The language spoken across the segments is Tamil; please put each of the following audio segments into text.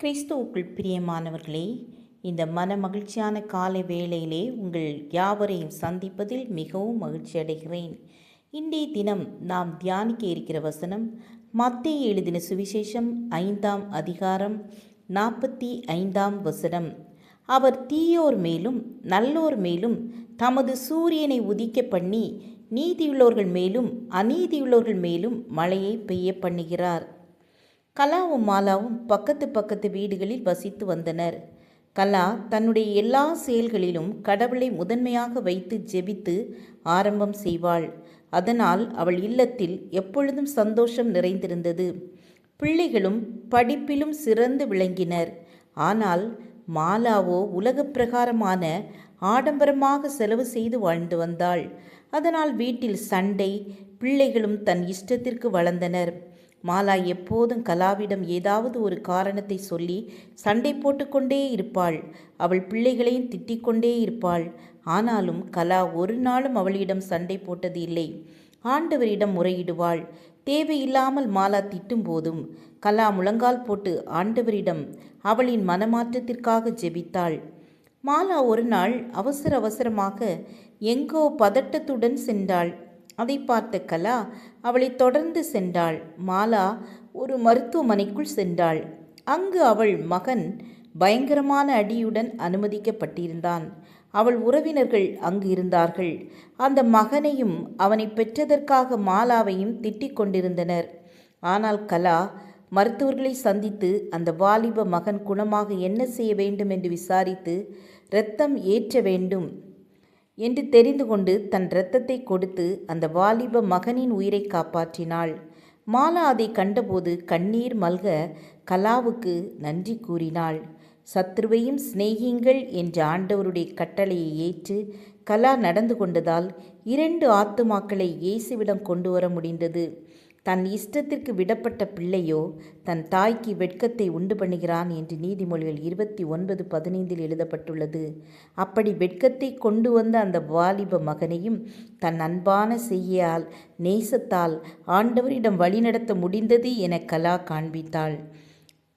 கிறிஸ்துவுக்குள் பிரியமானவர்களே இந்த மன மகிழ்ச்சியான காலை வேளையிலே உங்கள் யாவரையும் சந்திப்பதில் மிகவும் மகிழ்ச்சி அடைகிறேன். இன்றைய தினம் நாம் தியானிக்க இருக்கிற வசனம் மத்திய எழுதின சுவிசேஷம் ஐந்தாம் அதிகாரம் நாற்பத்தி ஐந்தாம் வசனம். அவர் தீயோர் மேலும் நல்லோர் மேலும் தமது சூரியனை உதிக்க பண்ணி நீதியுள்ளோர்கள் மேலும் அநீதியுள்ளோர்கள் மேலும் மழையை பெய்ய பண்ணுகிறார். கலாவும் மாலாவும் பக்கத்து பக்கத்து வீடுகளில் வசித்து வந்தனர். கலா தன்னுடைய எல்லா செயல்களிலும் கடவுளை முதன்மையாக வைத்து ஜெபித்து ஆரம்பம் செய்வாள். அதனால் அவள் இல்லத்தில் எப்பொழுதும் சந்தோஷம் நிறைந்திருந்தது. பிள்ளைகளும் படிப்பிலும் சிறந்து விளங்கினர். ஆனால் மாலாவோ உலகப் பிரகாரமான ஆடம்பரமாக செலவு செய்து வாழ்ந்து வந்தாள். அதனால் வீட்டில் சண்டை பிள்ளைகளும் தன் இஷ்டத்திற்கு வளர்ந்தனர். மாலா எப்போதும் கலாவிடம் ஏதாவது ஒரு காரணத்தை சொல்லி சண்டை போட்டுக்கொண்டே இருப்பாள். அவள் பிள்ளைகளையும் திட்டிக்கொண்டே இருப்பாள். ஆனாலும் கலா ஒரு நாளும் அவளிடம் சண்டை போட்டது இல்லை. ஆண்டவரிடம் முறையிடுவாள். தேவையில்லாமல் மாலா திட்டும் போதும். கலா முழங்கால் போட்டு ஆண்டவரிடம் அவளின் மனமாற்றத்திற்காக ஜெபித்தாள். மாலா ஒரு நாள் அவசர அவசரமாக எங்கோ பதட்டத்துடன் சென்றாள். அதை பார்த்த கலா அவளை தொடர்ந்து சென்றாள். மாலா ஒரு மருத்துவமனைக்குள் சென்றாள். அங்கு அவள் மகன் பயங்கரமான அடியுடன் அனுமதிக்கப்பட்டிருந்தான். அவள் உறவினர்கள் அங்கு இருந்தார்கள். அந்த மகனையும் அவனை பெற்றதற்காக மாலாவையும் திட்டிக் கொண்டிருந்தனர். ஆனால் கலா மருத்துவர்களை சந்தித்து அந்த வாலிப மகன் குணமாக என்ன செய்ய வேண்டும் என்று விசாரித்து இரத்தம் ஏற்ற வேண்டும் என்று தெரிந்து கொண்டு தன் இரத்தத்தை கொடுத்து அந்த வாலிப மகனின் உயிரை காப்பாற்றினாள். மாலா அதை கண்டபோது கண்ணீர் மல்க கலாவுக்கு நன்றி கூறினாள். சத்ருவையும் சிநேகிங்கள் என்ற ஆண்டவருடைய கட்டளையை ஏற்று கலா நடந்து கொண்டதால் இரண்டு ஆத்துமாக்களை இயேசுவிடம் கொண்டு வர முடிந்தது. தன் இஷ்டத்திற்கு விடப்பட்ட பிள்ளையோ தன் தாய்க்கு வெட்கத்தை உண்டு பண்ணுகிறான் என்று நீதிமொழிகள் இருபத்தி ஒன்பது பதினைந்தில் எழுதப்பட்டுள்ளது. அப்படி வெட்கத்தை கொண்டு வந்த அந்த வாலிப மகனையும் தன் அன்பான செய்யால் நேசத்தால் ஆண்டவரிடம் வழிநடத்த முடிந்தது என கலா காண்பித்தாள்.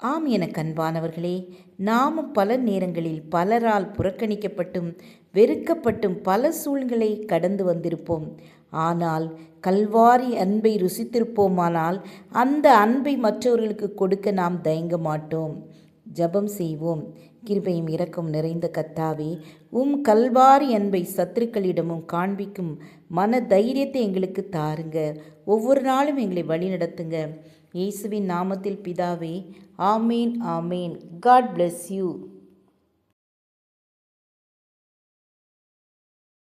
ஆம் என கண்பானவர்களே நாமும் பல நேரங்களில் பலரால் புறக்கணிக்கப்பட்டும் வெறுக்கப்பட்டும் பல சூழ்நிலை கடந்து வந்திருப்போம். ஆனால் கல்வாரி அன்பை ருசித்திருப்போமானால் அந்த அன்பை மற்றவர்களுக்கு கொடுக்க நாம் தயங்க மாட்டோம். ஜபம் செய்வோம். கிருபையும் இறக்கும் நிறைந்த கத்தாவே உம் கல்வாரி அன்பை சத்துருக்களிடமும் காண்பிக்கும் மன தைரியத்தை எங்களுக்கு தாருங்க. ஒவ்வொரு நாளும் எங்களை வழிநடத்துங்க இயேசுவின் நாமத்தில் பிதாவே ஆமேன் ஆமேன். God bless you